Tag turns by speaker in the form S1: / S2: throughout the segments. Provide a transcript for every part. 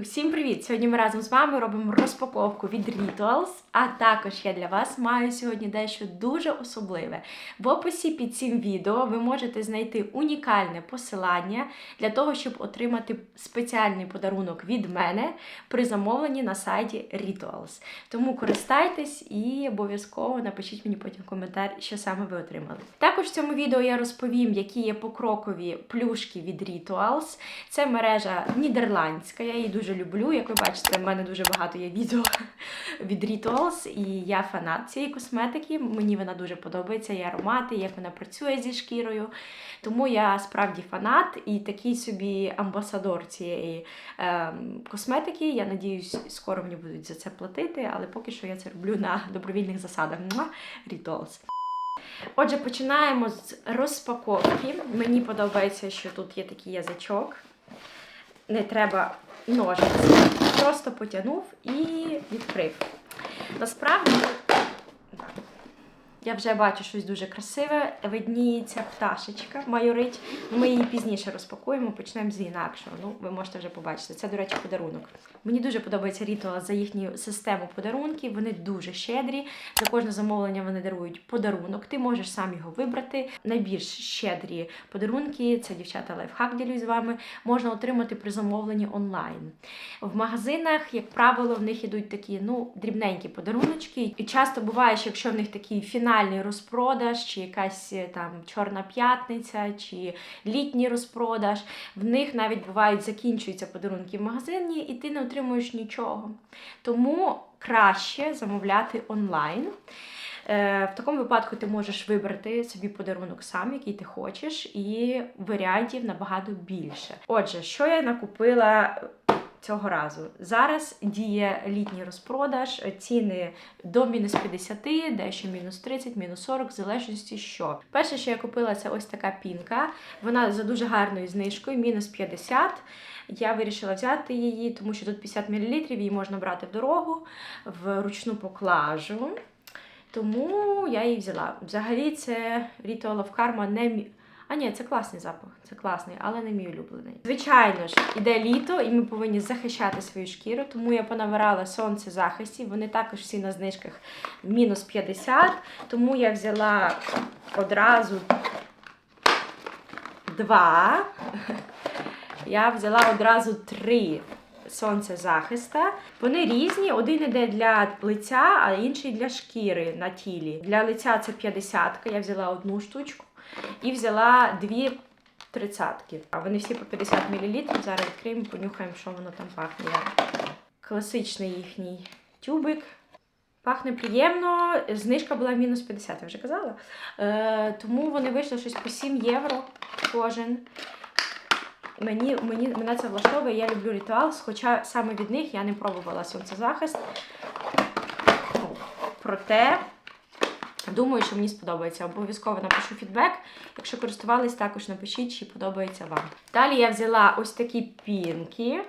S1: Усім привіт! Сьогодні ми разом з вами робимо розпаковку від Rituals, а також я для вас маю сьогодні дещо дуже особливе. В описі під цим відео ви можете знайти унікальне посилання для того, щоб отримати спеціальний подарунок від мене при замовленні на сайті Rituals. Тому користайтесь і обов'язково напишіть мені потім коментар, що саме ви отримали. Також в цьому відео я розповім, які є покрокові плюшки від Rituals. Це мережа нідерландська, я її дуже люблю. Як ви бачите, в мене дуже багато є відео від Rituals, і я фанат цієї косметики. Мені вона дуже подобається, і аромати, як вона працює зі шкірою. Тому я справді фанат і такий собі амбасадор цієї е, косметики. Я надіюсь, скоро мені будуть за це платити, але поки що я це роблю на добровільних засадах. Rituals. Отже, починаємо з розпаковки. Мені подобається, що тут є такий язичок. Не треба ножиці. Просто потягнув і відкрив. Насправді, я вже бачу щось дуже красиве. Видніється пташечка майорить. Ми її пізніше розпакуємо, почнемо з інакшого. Ну, ви можете вже побачити. Це, до речі, подарунок. Мені дуже подобається Ritual за їхню систему подарунків. Вони дуже щедрі. За кожне замовлення вони дарують подарунок. Ти можеш сам його вибрати. Найбільш щедрі подарунки це дівчата лайфхак ділюсь з вами. Можна отримати при замовленні онлайн. В магазинах, як правило, в них ідуть такі ну, дрібненькі подаруночки. І часто буває, що якщо в них такий фінальний розпродаж, чи якась е, там чорна п'ятниця, чи літній розпродаж, в них навіть бувають закінчуються подарунки в магазині, і ти не отримуєш нічого. Тому краще замовляти онлайн. Е, В такому випадку ти можеш вибрати собі подарунок сам, який ти хочеш, і варіантів набагато більше. Отже, що я накупила цього разу? Зараз діє літній розпродаж, ціни до мінус 50, дещо мінус 30, мінус 40, в залежності що. Перше, що я купила, це ось така пінка. Вона за дуже гарною знижкою, мінус 50. Я вирішила взяти її, тому що тут 50 мл, її можна брати в дорогу, в ручну поклажу. Тому я її взяла. Взагалі, це Ritual of Karma не. А ні, це класний запах, це класний, але не мій улюблений. Звичайно ж, іде літо, і ми повинні захищати свою шкіру, тому я понабирала сонце захистів. Вони також всі на знижках мінус 50. Тому я взяла одразу два. Я взяла одразу три сонцезахиста. Вони різні. Один іде для лиця, а інший для шкіри на тілі. Для лиця це 50 я взяла одну штучку і взяла дві тридцятки. А вони всі по 50 мл. Зараз відкриємо, понюхаємо, що воно там пахне. Класичний їхній тюбик. Пахне приємно, знижка була мінус 50, я вже казала. Е, тому вони вийшли щось по 7 євро кожен. Мені, мені, мене це влаштовує, я люблю ритуал, хоча саме від них я не пробувала сонцезахист. Проте, думаю, що мені сподобається. Обов'язково напишу фідбек. Якщо користувались, також напишіть, чи подобається вам. Далі я взяла ось такі пінки.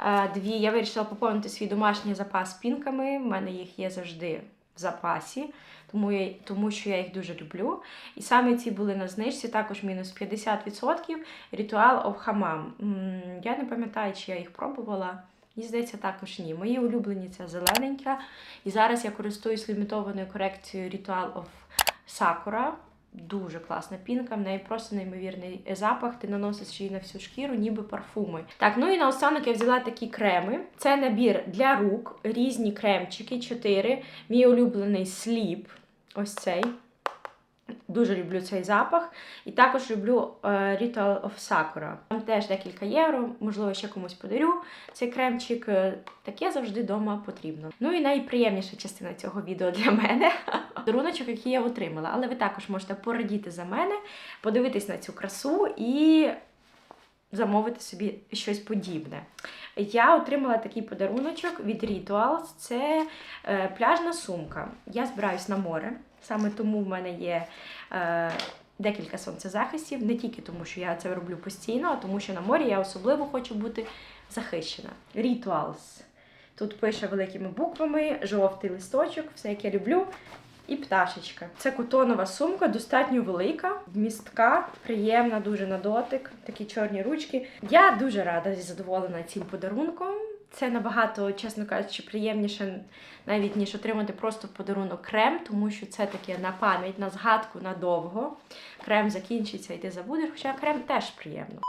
S1: Е, Дві. Я вирішила поповнити свій домашній запас пінками. У мене їх є завжди в запасі, тому, я, тому що я їх дуже люблю. І саме ці були на знижці, також мінус 50%. Ritual of Hammam. Я не пам'ятаю, чи я їх пробувала. Мені здається, також ні. Мої улюблені це зелененька. І зараз я користуюсь лімітованою корекцією Ritual of Sakura. Дуже класна пінка, в неї просто неймовірний запах. Ти наносиш її на всю шкіру, ніби парфуми. Так, ну і наостанок я взяла такі креми. Це набір для рук, різні кремчики, 4. Мій улюблений сліп. Ось цей. Дуже люблю цей запах. І також люблю е, Ritual of Sakura. Там теж декілька євро, можливо, ще комусь подарю цей кремчик. Е, Таке завжди вдома потрібно. Ну і найприємніша частина цього відео для мене даруночок, який я отримала. Але ви також можете порадіти за мене, подивитись на цю красу і замовити собі щось подібне. Я отримала такий подаруночок від Rituals. Це е, пляжна сумка. Я збираюсь на море. Саме тому в мене є е, декілька сонцезахистів, не тільки тому, що я це роблю постійно, а тому, що на морі я особливо хочу бути захищена. Rituals. Тут пише великими буквами, жовтий листочок, все як я люблю. І пташечка. Це котонова сумка, достатньо велика, вмістка, приємна дуже на дотик, такі чорні ручки. Я дуже рада і задоволена цим подарунком. Це набагато, чесно кажучи, приємніше навіть ніж отримати просто в подарунок крем, тому що це таке на пам'ять, на згадку надовго. Крем закінчиться і ти забудеш, хоча крем теж приємно.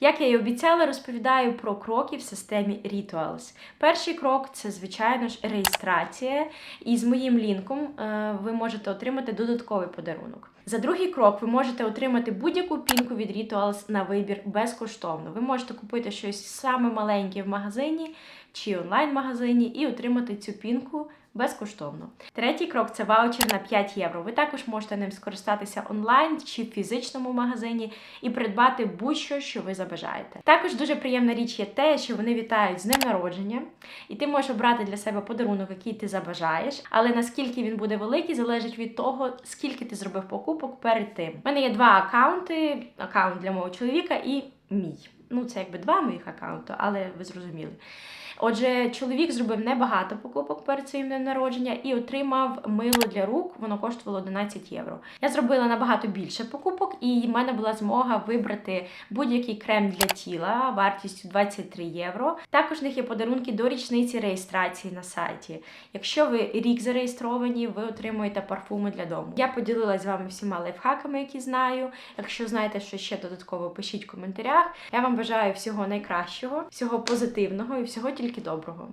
S1: Як я і обіцяла, розповідаю про кроки в системі Rituals. Перший крок це, звичайно ж, реєстрація, і з моїм лінком е, ви можете отримати додатковий подарунок. За другий крок ви можете отримати будь-яку пінку від Rituals на вибір безкоштовно. Ви можете купити щось саме маленьке в магазині чи онлайн-магазині і отримати цю пінку безкоштовно. Третій крок це ваучер на 5 євро. Ви також можете ним скористатися онлайн чи в фізичному магазині і придбати будь-що, що ви забажаєте. Також дуже приємна річ є те, що вони вітають з ним народження, і ти можеш обрати для себе подарунок, який ти забажаєш. Але наскільки він буде великий, залежить від того, скільки ти зробив покупок перед тим. У мене є два акаунти: акаунт для мого чоловіка і мій. Ну, це якби два моїх акаунти, але ви зрозуміли. Отже, чоловік зробив небагато покупок перед своїм днем народження і отримав мило для рук. Воно коштувало 11 євро. Я зробила набагато більше покупок, і в мене була змога вибрати будь-який крем для тіла вартістю 23 євро. Також в них є подарунки до річниці реєстрації на сайті. Якщо ви рік зареєстровані, ви отримуєте парфуми для дому. Я поділилася з вами всіма лайфхаками, які знаю. Якщо знаєте, що ще додатково, пишіть в коментарях. Я вам бажаю всього найкращого, всього позитивного і всього тільки доброго.